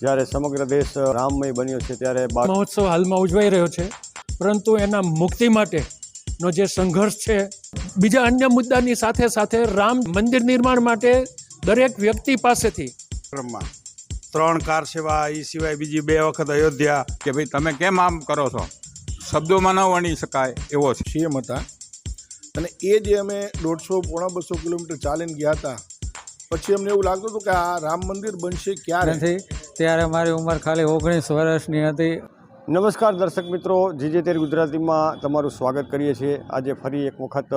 જ્યારે સમગ્ર દેશ રામમય બન્યો છે ત્યારે બા- મહોત્સવ હાલમાં ઉજવાઈ રહ્યો છે. પરંતુ એના મુક્તિ માટેનો જે સંઘર્ષ છે બીજા અન્ય મુદ્દાની સાથે સાથે રામ મંદિર નિર્માણ માટે દરેક વ્યક્તિ પાસેથી ક્રમમાં ત્રણ કાર સેવા એ સિવાય બીજી બે વખત અયોધ્યા કે ભાઈ તમે કેમ આમ કરો છો? શબ્દોમાં ન વણી શકાય એવો છે. સીએમ હતા. અને એ જે અમે દોઢસો પોણા બસો કિલોમીટર ચાલીને ગયા હતા પછી અમને એવું લાગતું હતું કે આ રામ મંદિર બનશે ક્યારે? નથી. ત્યારે મારી ઉંમર ખાલી ઓગણીસ વર્ષની હતી. નમસ્કાર દર્શક મિત્રો જીજે તેર ગુજરાતીમાં તમારું સ્વાગત કરીએ છીએ. આજે ફરી એક વખત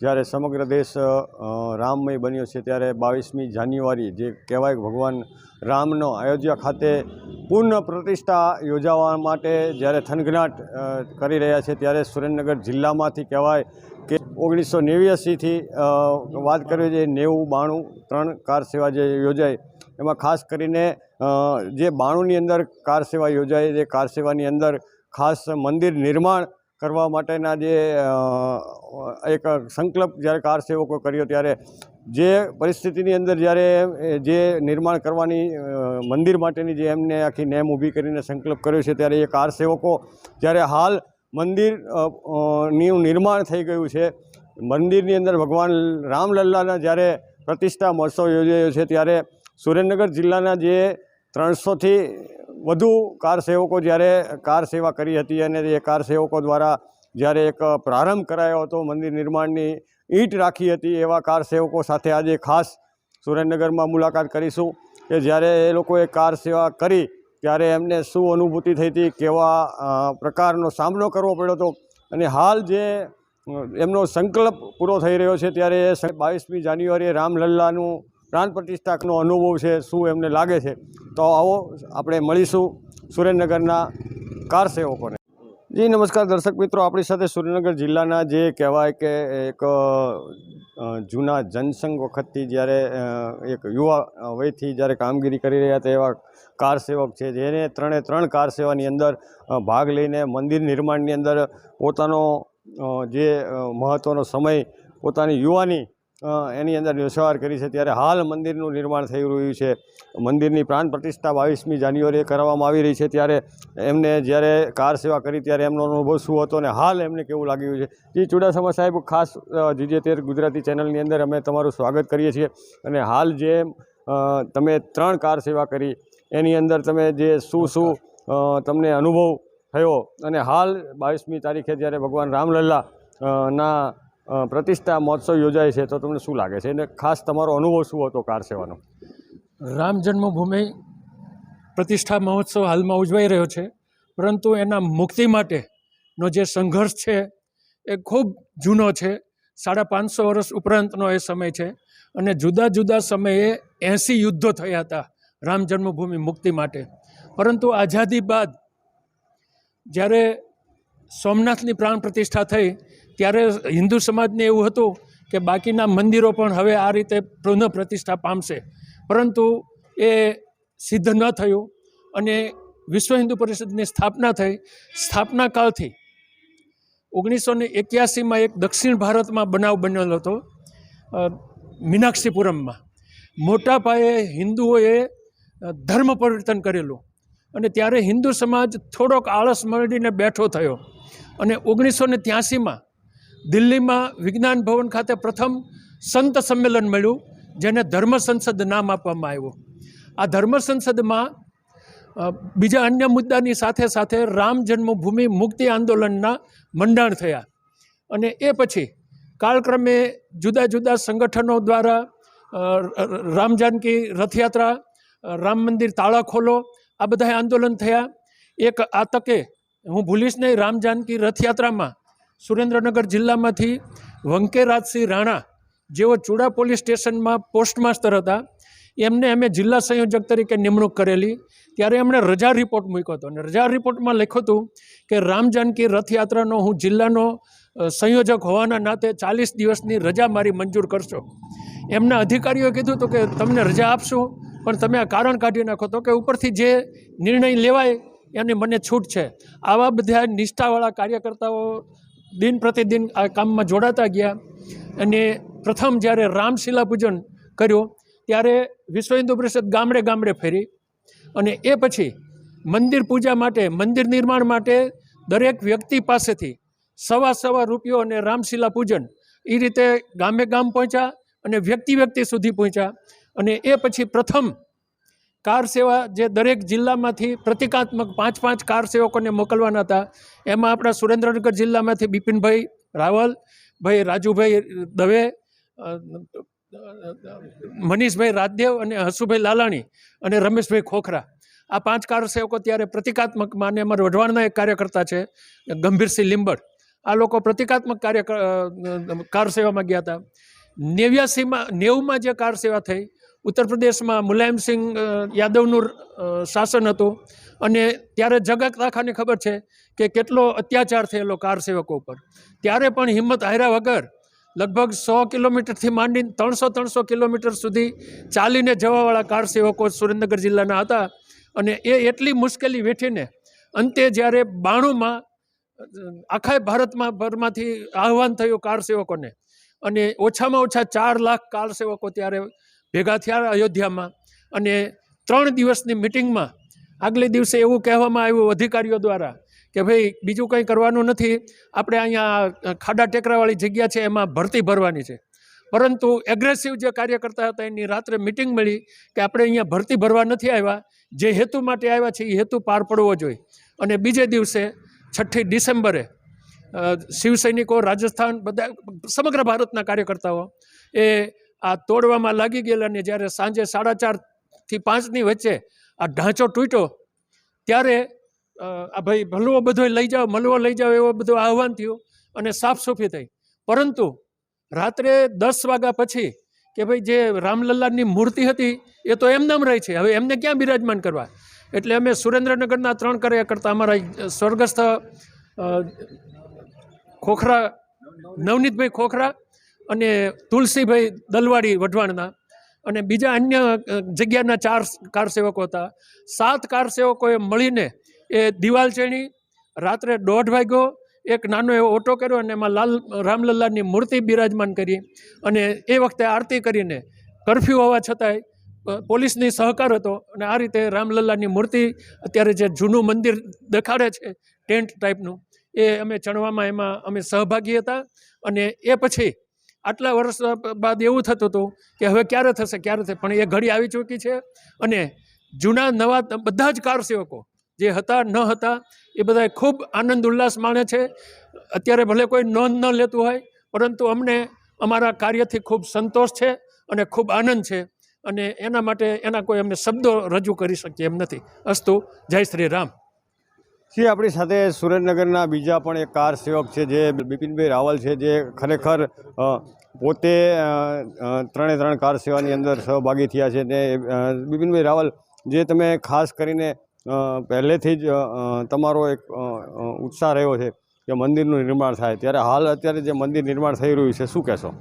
જ્યારે સમગ્ર દેશ રામમય બન્યો છે, ત્યારે બાવીસમી જાન્યુઆરી જે કહેવાય ભગવાન રામનો અયોધ્યા ખાતે પૂર્ણ પ્રતિષ્ઠા યોજાવા માટે જ્યારે થનગનાટ કરી રહ્યા છે, ત્યારે સુરેન્દ્રનગર જિલ્લામાંથી કહેવાય કે ઓગણીસો નેવ્યાસીથી વાત કરવી જોઈએ નેવું, બાણું, ત્રણ કાર સેવા જે યોજાઈ, એમાં ખાસ કરીને જે બાણુંની અંદર કાર સેવા યોજાઈ જે કાર સેવાની અંદર ખાસ મંદિર નિર્માણ કરવા માટેના જે એક સંકલ્પ જ્યારે કાર સેવકો કર્યો ત્યારે જે પરિસ્થિતિની અંદર જ્યારે જે નિર્માણ કરવાની મંદિર માટેની જે એમને આખી નેમ ઊભી કરીને સંકલ્પ કર્યો છે ત્યારે એ કાર સેવકો જ્યારે હાલ મંદિરનું નિર્માણ થઈ ગયું છે, મંદિરની અંદર ભગવાન રામલલ્લાના જ્યારે પ્રતિષ્ઠા મહોત્સવ યોજાયો છે ત્યારે સુરેન્દ્રનગર જિલ્લાના જે ત્રણસોથી વધુ કાર સેવકો જ્યારે કાર સેવા કરી હતી અને એ કાર સેવકો દ્વારા જ્યારે એક પ્રારંભ કરાયો હતો, મંદિર નિર્માણની ઈંટ રાખી હતી, એવા કાર સેવકો સાથે આજે ખાસ સુરેન્દ્રનગરમાં મુલાકાત કરીશું કે જ્યારે એ લોકોએ કાર સેવા કરી, ત્યારે એમને શું અનુભૂતિ થઈ હતી, કેવા પ્રકારનો સામનો કરવો પડ્યો હતો અને હાલ જે એમનો સંકલ્પ પૂરો થઈ રહ્યો છે, ત્યારે એ બાવીસમી જાન્યુઆરીએ રામલલ્લાનું પ્રાણ પ્રતિષ્ઠાનો અનુભવ છે, શું એમને લાગે છે? તો આવો આપણે મળીશું સુરેન્દ્રનગરના કાર સેવકોને. જી, નમસ્કાર દર્શક મિત્રો. આપણી સાથે સુરેન્દ્રનગર જિલ્લાના જે કહેવાય કે એક જૂના જનસંઘ વખતથી જ્યારે એક યુવા વયથી જ્યારે કામગીરી કરી રહ્યા હતા એવા કાર સેવક છે, જેને ત્રણે ત્રણ કાર સેવાની અંદર ભાગ લઈને મંદિર નિર્માણની અંદર પોતાનો જે મહત્ત્વનો સમય પોતાની યુવાની એની અંદર વ્યવહાર કરી છે. ત્યારે હાલ મંદિરનું નિર્માણ થઈ રહ્યું છે. મંદિરની પ્રાણ પ્રતિષ્ઠા બાવીસમી જાન્યુઆરીએ કરવામાં આવી રહી છે. ત્યારે એમને જ્યારે કાર સેવા કરી ત્યારે એમનો અનુભવ શું હતો અને હાલ એમને કેવું લાગ્યું છે? જી, ચુડાસમા સાહેબ, ખાસ જીજે ગુજરાતી ચેનલની અંદર અમે તમારું સ્વાગત કરીએ છીએ. અને હાલ જે તમે ત્રણ કાર સેવા કરી, એની અંદર તમે જે શું શું તમને અનુભવ થયો? અને હાલ બાવીસમી તારીખે જ્યારે ભગવાન રામલલ્લા ના પ્રતિષ્ઠા મહોત્સવ યોજાય છે, તો તમને શું લાગે છે? અને ખાસ તમારો અનુભવ શું હતો કાર સેવાનો? રામ જન્મભૂમિ પ્રતિષ્ઠા મહોત્સવ હાલમાં ઉજવાઈ રહ્યો છે, પરંતુ એના મુક્તિ માટેનો જે સંઘર્ષ છે, એ ખૂબ જૂનો છે. સાડા પાંચસો વર્ષ ઉપરાંતનો એ સમય છે અને જુદા જુદા સમયે એંસી યુદ્ધો થયા હતા રામ જન્મભૂમિ મુક્તિ માટે. પરંતુ આઝાદી બાદ જ્યારે સોમનાથની પ્રાણ પ્રતિષ્ઠા થઈ, ત્યારે હિન્દુ સમાજને એવું હતું કે બાકીના મંદિરો પણ હવે આ રીતે પુનઃ પ્રતિષ્ઠા પામશે. પરંતુ એ સિદ્ધ ન થયું અને વિશ્વ હિન્દુ પરિષદની સ્થાપના થઈ. સ્થાપના કાળથી ઓગણીસો ને એક્યાસીમાં એક દક્ષિણ ભારતમાં બનાવ બનેલો હતો મીનાક્ષીપુરમમાં. મોટા પાયે હિન્દુઓએ ધર્મ પરિવર્તન કરેલું અને ત્યારે હિન્દુ સમાજ થોડોક આળસ મળીને બેઠો થયો. અને ઓગણીસો ને ત્યાસીમાં દિલ્હીમાં વિજ્ઞાન ભવન ખાતે પ્રથમ સંત સંમેલન મળ્યું, જેને ધર્મ સંસદ નામ આપવામાં આવ્યું. આ ધર્મ સંસદમાં બીજા અન્ય મુદ્દાની સાથે સાથે રામ જન્મભૂમિ મુક્તિ આંદોલનના મંડાણ થયા. અને એ પછી કાળક્રમે જુદા જુદા સંગઠનો દ્વારા રામ જાનકી રથયાત્રા, રામ મંદિર તાળા ખોલો આ બધા આંદોલન થયા. એક આ તકે હું ભૂલીશ નહીં રામ જાનકી રથયાત્રામાં સુરેન્દ્રનગર જિલ્લામાંથી વંકેરાજસિંહ રાણા જેઓ ચુડા પોલીસ સ્ટેશનમાં પોસ્ટમાસ્ટર હતા, એમને અમે જિલ્લા સંયોજક તરીકે નિમણૂક કરેલી. ત્યારે એમણે રજા રિપોર્ટ મૂક્યો હતો. અને રજા રિપોર્ટમાં લખ્યું હતું કે રામ જાનકી રથયાત્રાનો હું જિલ્લાનો સંયોજક હોવાના નાતે ચાલીસ દિવસની રજા મારી મંજૂર કરશો. એમના અધિકારીઓએ કીધું હતું કે તમને રજા આપશું, પણ તમે આ કારણ કાઢી નાખો. તો કે ઉપરથી જે નિર્ણય લેવાય એની મને છૂટ છે. આવા બધા નિષ્ઠાવાળા કાર્યકર્તાઓ દિન પ્રતિદિન આ કામમાં જોડાતા ગયા અને પ્રથમ જ્યારે રામશિલા પૂજન કર્યું, ત્યારે વિશ્વ હિન્દુ પરિષદ ગામડે ગામડે ફેરી અને એ પછી મંદિર પૂજા માટે, મંદિર નિર્માણ માટે દરેક વ્યક્તિ પાસેથી સવા સવા રૂપિયો અને રામશિલા પૂજન એ રીતે ગામે ગામ પહોંચ્યા અને વ્યક્તિ વ્યક્તિ સુધી પહોંચ્યા અને એ પછી પ્રથમ કાર સેવા જે દરેક જિલ્લામાંથી પ્રતિકાત્મક પાંચ પાંચ કાર સેવકોને મોકલવાના હતા, એમાં આપણા સુરેન્દ્રનગર જિલ્લામાંથી બિપિનભાઈ રાવલ, ભાઈ રાજુભાઈ દવે મનીષભાઈ રાજદેવ અને હસુભાઈ લાલાણી અને રમેશભાઈ ખોખરા. આ પાંચ કાર સેવકો ત્યારે પ્રતિકાત્મક માને અમારા વઢવાણના એક કાર્યકર્તા છે, ગંભીરસિંહ લીંબડ. આ લોકો પ્રતિકાત્મક કાર્ય કાર સેવામાં ગયા હતા. નેવ્યાસીમાં, નેવુંમાં જે કાર સેવા થઈ ઉત્તર પ્રદેશમાં મુલાયમસિંહ યાદવનું શાસન હતું. અને ત્યારે જગત આખાને ખબર છે કે કેટલો અત્યાચાર થયેલો કાર સેવકો ઉપર. ત્યારે પણ હિંમત હાર્યા વગર લગભગ સો કિલોમીટરથી માંડીને ત્રણસો ત્રણસો કિલોમીટર સુધી ચાલીને જવાવાળા કાર સેવકો સુરેન્દ્રનગર જિલ્લાના હતા. અને એ એટલી મુશ્કેલી વેઠીને અંતે જ્યારે બાણુંમાં આખા ભારતમાં ભરમાંથી આહવાન થયું કાર સેવકોને. અને ઓછામાં ઓછા ચાર લાખ કાર સેવકો ત્યારે ભેગા થયા અયોધ્યામાં. અને ત્રણ દિવસની મિટિંગમાં આગલે દિવસે એવું કહેવામાં આવ્યું અધિકારીઓ દ્વારા કે ભાઈ, બીજું કંઈ કરવાનું નથી. આપણે અહીંયા ખાડા ટેકરાવાળી જગ્યા છે, એમાં ભરતી ભરવાની છે. પરંતુ એગ્રેસિવ જે કાર્યકર્તા હતા, એની રાત્રે મિટિંગ મળી કે આપણે અહીંયા ભરતી ભરવા નથી આવ્યા. જે હેતુ માટે આવ્યા છે, એ હેતુ પાર પડવો જોઈએ. અને બીજે દિવસે છઠ્ઠી ડિસેમ્બરે શિવસૈનિકો, રાજસ્થાન બધા, સમગ્ર ભારતના કાર્યકર્તાઓ એ આ તોડવામાં લાગી ગયેલા અને જ્યારે સાંજે સાડા ચારથી પાંચની વચ્ચે આ ઢાંચો તૂટ્યો, ત્યારે આ ભાઈ ભલવો બધો લઈ જાઓ, મલવો લઈ જાઓ એવો બધો આહવાન થયું અને સાફ સૂફી થઈ. પરંતુ રાત્રે દસ વાગ્યા પછી કે ભાઈ જે રામલલ્લાની મૂર્તિ હતી, એ તો એમનામ રહી છે. હવે એમને ક્યાં બિરાજમાન કરવા? એટલે અમે સુરેન્દ્રનગરના ત્રણ કાર્યકર્તા અમારા સ્વર્ગસ્થ ખોખરા, નવનીતભાઈ ખોખરા અને તુલસીભાઈ દલવાડી વઢવાણના અને બીજા અન્ય જગ્યાના ચાર કાર સેવકો હતા. સાત કારસેવકોએ મળીને એ દિવાલ ચણી, રાત્રે દોઢ વાગ્યો, એક નાનો એવો ઓટો કર્યો અને એમાં લાલ, રામલલ્લાની મૂર્તિ બિરાજમાન કરી અને એ વખતે આરતી કરીને કરફ્યુ હોવા છતાંય પોલીસની સહકાર હતો અને આ રીતે રામલલ્લાની મૂર્તિ અત્યારે જે જૂનું મંદિર દેખાડે છે, ટેન્ટ ટાઈપનું, એ અમે ચણવામાં એમાં અમે સહભાગી હતા અને એ પછી આટલા વર્ષ બાદ એવું થતું હતું કે હવે ક્યારે થશે ક્યારે થશે? પણ એ ઘડી આવી ચૂકી છે અને જૂના, નવા બધા જ કારસેવકો જે હતા, ન હતા, એ બધા ખૂબ આનંદ, ઉલ્લાસ માણે છે. અત્યારે ભલે કોઈ નોંધ ન લેતું હોય, પરંતુ અમને અમારા કાર્યથી ખૂબ સંતોષ છે અને ખૂબ આનંદ છે અને એના માટે એના કોઈ અમને શબ્દો રજૂ કરી શકીએ એમ નથી. અસ્તુ, જય શ્રી રામ. શ્રી, આપણી સાથે સુરેન્દ્રનગરના બીજા પણ એક કાર સેવક છે, જે બિપિનભાઈ રાવલ છે, જે ખરેખર પોતે ત્રણે ત્રણ કાર સેવાની અંદર સહભાગી થયા છે ને બિપિનભાઈ રાવલ, જે તમે ખાસ કરીને પહેલેથી જ તમારો એક ઉત્સાહ રહ્યો છે કે મંદિરનું નિર્માણ થાય. ત્યારે હાલ અત્યારે જે મંદિર નિર્માણ થઈ રહ્યું છે, શું કહેશો?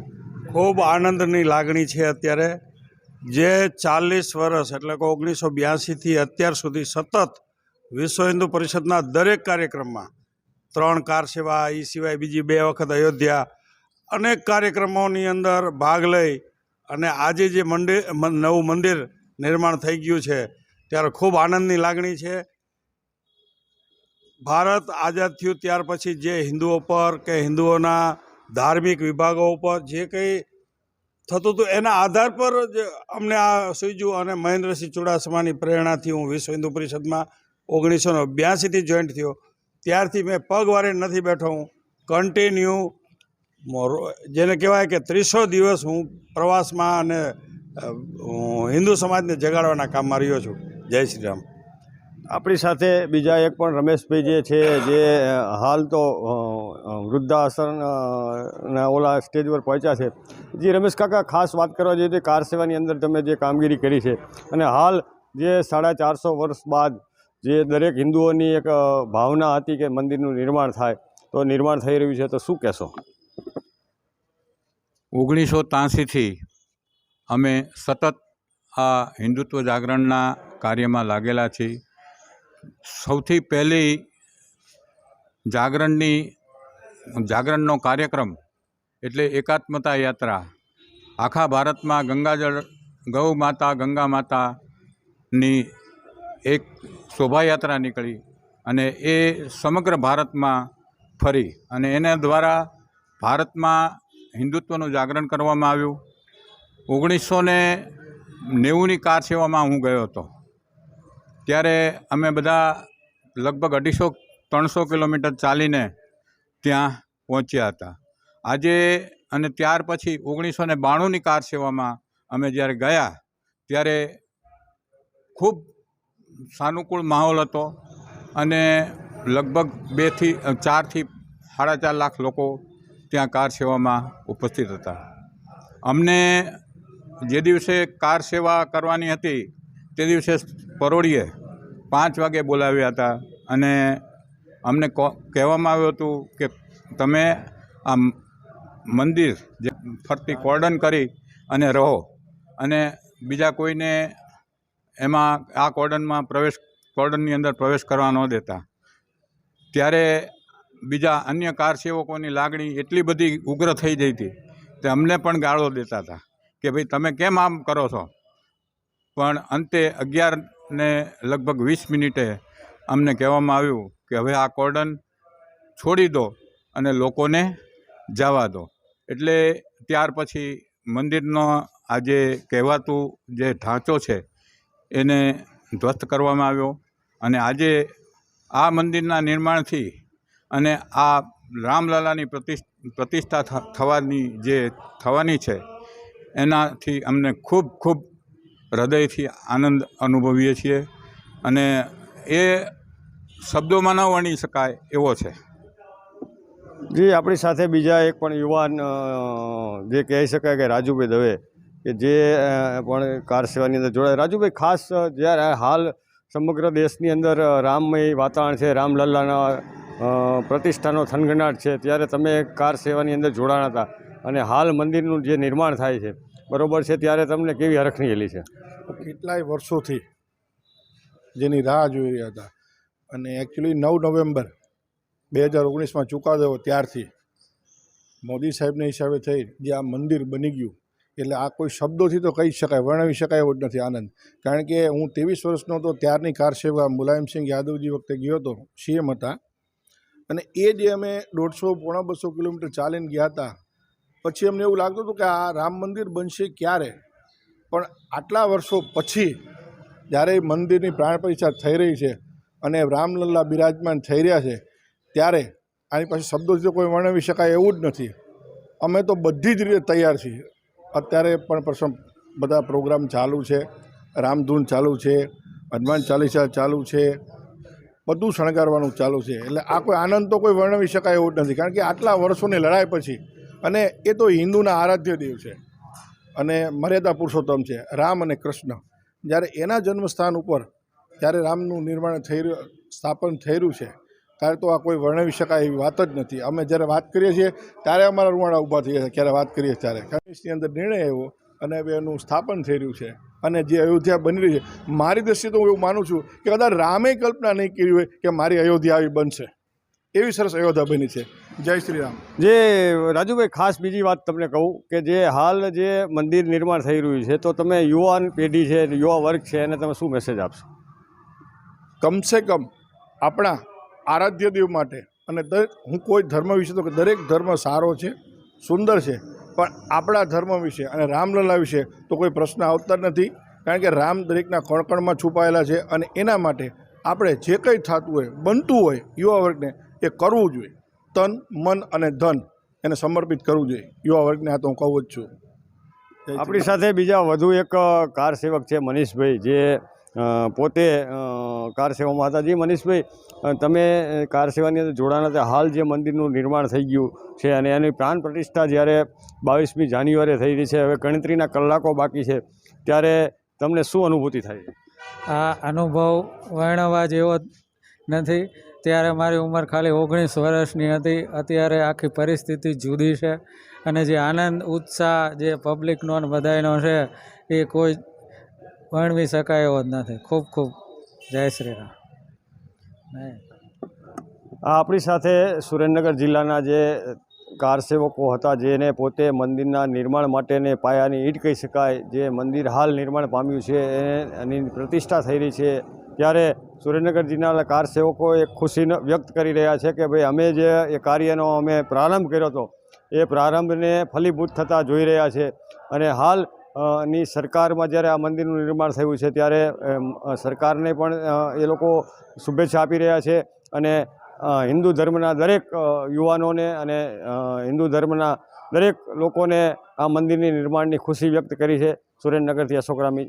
ખૂબ આનંદની લાગણી છે અત્યારે. જે ચાલીસ વર્ષ, એટલે કે ઓગણીસો બ્યાસીથી અત્યાર સુધી સતત વિશ્વ હિન્દુ પરિષદના દરેક કાર્યક્રમમાં ત્રણ કાર સેવા એ સિવાય બીજી બે વખત અયોધ્યા અનેક કાર્યક્રમોની અંદર ભાગ લઈ અને આજે જે મંદિર નવું મંદિર નિર્માણ થઈ ગયું છે, ત્યારે ખૂબ આનંદની લાગણી છે. ભારત આઝાદ થયું ત્યાર પછી જે હિન્દુઓ પર કે હિન્દુઓના ધાર્મિક વિભાગો ઉપર જે કંઈ થતું હતું, એના આધાર પર જ અમને આ સૂઝ્યું અને મહેન્દ્રસિંહ ચુડાસમાની પ્રેરણાથી હું વિશ્વ હિન્દુ પરિષદમાં ઓગણીસો ને બ્યાસીથી જોઈન્ટ થયો. ત્યારથી મેં પગવારે નથી બેઠો હું. કન્ટિન્યુ જેને કહેવાય કે ત્રીસો દિવસ હું પ્રવાસમાં અને હિન્દુ સમાજને જગાડવાના કામમાં રહ્યો છું. જય શ્રી રામ. આપણી સાથે બીજા એક પણ રમેશભાઈ જે છે, જે હાલ તો વૃદ્ધાશ્રમના ઓલા સ્ટેજ પર પહોંચ્યા છે. જે, રમેશ કાકા, ખાસ વાત કરવા જોઈએ કાર સેવાની અંદર તમે જે કામગીરી કરી છે અને હાલ જે સાડા ચારસો વર્ષ બાદ જે દરેક હિન્દુઓની એક ભાવના હતી કે મંદિરનું નિર્માણ થાય, તો નિર્માણ થઈ રહ્યું છે, તો શું કહેશો? ઓગણીસો ત્યાસીથી અમે સતત આ હિન્દુત્વ જાગરણના કાર્યમાં લાગેલા છીએ. સૌથી પહેલી જાગરણની, જાગરણનો કાર્યક્રમ એટલે એકાત્મતા યાત્રા. આખા ભારતમાં ગંગાજળ, ગૌ માતા, ગંગા માતાની એક શોભાયાત્રા નીકળી અને એ સમગ્ર ભારતમાં ફરી અને એના દ્વારા ભારતમાં હિન્દુત્વનું જાગરણ કરવામાં આવ્યું. ઓગણીસો ને નેવુંની કાર સેવામાં હું ગયો હતો. ત્યારે અમે બધા લગભગ અઢીસો, ત્રણસો કિલોમીટર ચાલીને ત્યાં પહોંચ્યા હતા. આજે અને ત્યાર પછી ઓગણીસો ને બાણુંની કાર સેવામાં અમે જ્યારે ગયા, ત્યારે ખૂબ સાનુકૂળ માહોલ હતો અને લગભગ બેથી ચારથી સાડા ચાર લાખ લોકો ત્યાં કાર સેવામાં ઉપસ્થિત હતા. અમને જે દિવસે કાર સેવા કરવાની હતી, તે દિવસે પરોળીએ પાંચ વાગે બોલાવ્યા હતા અને અમને કહેવામાં આવ્યું હતું કે તમે આ મંદિર જે ફરતી કોર્ડન કરી અને રહો. અને બીજા કોઈને એમાં આ કોર્ડનમાં પ્રવેશ, કોર્ડનની અંદર પ્રવેશ કરવા ન દેતા. ત્યારે બીજા અન્ય કાર સેવકોની લાગણી એટલી બધી ઉગ્ર થઈ જઈ હતી તે અમને પણ ગાળો દેતા હતા કે ભાઈ તમે કેમ આમ કરો છો? પણ અંતે અગિયાર ને લગભગ વીસ મિનિટે અમને કહેવામાં આવ્યું કે હવે આ કોર્ડન છોડી દો અને લોકોને જવા દો. એટલે ત્યાર પછી મંદિરનો આજે કહેવાતું જે ઢાંચો છે એને ધ્વસ્ત કરવામાં આવ્યો અને આજે આ મંદિરના નિર્માણથી અને આ રામલાલાની પ્રતિષ્ઠ થવાની જે થવાની છે, એનાથી અમને ખૂબ ખૂબ હૃદયથી આનંદ અનુભવીએ છીએ અને એ શબ્દોમાં ન વર્ણી શકાય એવો છે. જી, આપણી સાથે બીજા એક પણ યુવાન જે કહી શકાય કે રાજુભાઈ દવે કે જે પણ કાર સેવાની અંદર જોડાય. રાજુભાઈ, ખાસ જ્યારે હાલ સમગ્ર દેશની અંદર રામમય વાતાવરણ છે, રામલલ્લાના પ્રતિષ્ઠાનો થનગનાટ છે, ત્યારે તમે કાર સેવાની અંદર જોડાણા હતા અને હાલ મંદિરનું જે નિર્માણ થાય છે, બરાબર છે, ત્યારે તમને કેવી હરખની છે? કેટલાય વર્ષોથી જેની રાહ જોઈ રહ્યા હતા. અને એકચ્યુઅલી નવ નવેમ્બર બે હજાર ઓગણીસમાં ચુકાદો ત્યારથી. મોદી સાહેબના હિસાબે થઈ જે આ મંદિર બની ગયું એટલે આ કોઈ શબ્દોથી તો કહી શકાય, વર્ણવી શકાય એવો જ નથી આનંદ. કારણ કે હું ત્રેવીસ વર્ષનો હતો, ત્યારની કાર સેવા મુલાયમસિંહ યાદવજી વખતે ગયો હતો, સીએમ હતા. અને એ જે અમે દોઢસો, પોણા બસો કિલોમીટર ચાલીને ગયા હતા, પછી અમને એવું લાગતું હતું કે આ રામ મંદિર બનશે ક્યારે? પણ આટલા વર્ષો પછી, જ્યારે મંદિરની પ્રાણ પ્રતિષ્ઠા થઈ રહી છે અને રામલલ્લા બિરાજમાન થઈ રહ્યા છે, ત્યારે આની પાસે શબ્દોથી તો કોઈ વર્ણવી શકાય એવું જ નથી. અમે તો બધી જ રીતે તૈયાર છીએ. અત્યારે પણ પ્રસંગ બધા પ્રોગ્રામ ચાલુ છે. રામધૂન ચાલુ છે. હનુમાન ચાલીસા ચાલુ છે. બધું શણગારવાનું ચાલુ છે. એટલે આ કોઈ આનંદ તો કોઈ વર્ણવી શકાય એવું નથી. કારણ કે આટલા વર્ષોની લડાઈ પછી અને એ તો હિન્દુના આરાધ્ય દેવ છે અને મર્યાદા પુરુષોત્તમ છે. રામ અને કૃષ્ણ. જ્યારે એના જન્મસ્થાન ઉપર જ્યારે રામનું નિર્માણ થઈ રહ્યું, સ્થાપન થઈ રહ્યું છે ત્યારે તો આ કોઈ વર્ણવી શકાય એવી વાત જ નથી. અમે જ્યારે વાત કરીએ છીએ ત્યારે અમારા રૂવાડા ઊભા થઈ જાય છે. ક્યારે વાત કરીએ ત્યારે. કમિશની અંદર નિર્ણય આવ્યો અને હવે એનું સ્થાપન થઈ રહ્યું છે. અને જે અયોધ્યા બની રહી છે. મારી દ્રષ્ટિએ તો હું એવું માનું છું કે કદાચ રામે કલ્પના નહીં કરી હોય કે મારી અયોધ્યા આવી બનશે. એવી સરસ અયોધ્યા બની છે. જય શ્રી રામ. જે રાજુભાઈ ખાસ બીજી વાત તમને કહું કે જે હાલ જે મંદિર નિર્માણ થઈ રહ્યું છે તો તમે યુવાન પેઢી છે યુવા વર્ગ છે એને તમે શું મેસેજ આપશો? કમસે કમ આપણા આરાધ્ય દેવ માટે. અને હું કોઈ ધર્મ વિશે તો કે દરેક ધર્મ સારો છે, સુંદર છે, પણ આપણા ધર્મ વિશે અને રામલલા વિશે તો કોઈ પ્રશ્ન આવતા જ નથી. કારણ કે રામ દરેકના કણકણમાં છુપાયેલા છે અને એના માટે આપણે જે કંઈ થતું હોય, બનતું હોય, યુવા વર્ગને એ કરવું જોઈએ. તન, મન અને ધન એને સમર્પિત કરવું જોઈએ. યુવા વર્ગને આ તો હું કહું જ છું. આપણી સાથે બીજા વધુ એક કાર સેવક છે મનીષભાઈ, જે પોતે કાર સેવામાં હતા મનીષભાઈ તમે કાર સેવાની અંદર જોડાણ હાલ જે મંદિરનું નિર્માણ થઈ ગયું છે અને એની પ્રાણ પ્રતિષ્ઠા જ્યારે બાવીસમી જાન્યુઆરી થઈ રહી છે, હવે ગણતરીના કલાકો બાકી છે, ત્યારે તમને શું અનુભૂતિ થાય? આ અનુભવ વર્ણવા જેવો નથી. ત્યારે મારી ઉંમર ખાલી ઓગણીસ વર્ષની હતી. અત્યારે આખી પરિસ્થિતિ જુદી છે અને જે આનંદ, ઉત્સાહ જે પબ્લિકનો અને બધાયનો છે, એ કોઈ વર્ણવી શકાય એવો જ નથી. ખૂબ ખૂબ. જય શ્રી રામ. આપણી સાથે સુરેન્દ્રનગર જિલ્લાના જે કાર સેવકો હતા, જેને પોતે મંદિરના નિર્માણ માટેને પાયાની ઈંટ કહી શકાય, જે મંદિર હાલ નિર્માણ પામ્યું છે, એની પ્રતિષ્ઠા થઈ રહી છે, ત્યારે સુરેન્દ્રનગર જિલ્લાના કાર સેવકો એક ખુશી વ્યક્ત કરી રહ્યા છે કે ભાઈ, અમે જે એ કાર્યનો અમે પ્રારંભ કર્યો હતો, એ પ્રારંભને ફલીભૂત થતાં જોઈ રહ્યા છે. અને હાલ ની સરકારમાં જ્યારે આ મંદિરનું નિર્માણ થયું છે, ત્યારે સરકારને પણ એ લોકો શુભેચ્છા આપી રહ્યા છે અને હિન્દુ ધર્મના દરેક યુવાનોને અને હિન્દુ ધર્મના દરેક લોકોને આ મંદિરની નિર્માણની ખુશી વ્યક્ત કરી છે. સુરેન્દ્રનગરથી અશોક રામી.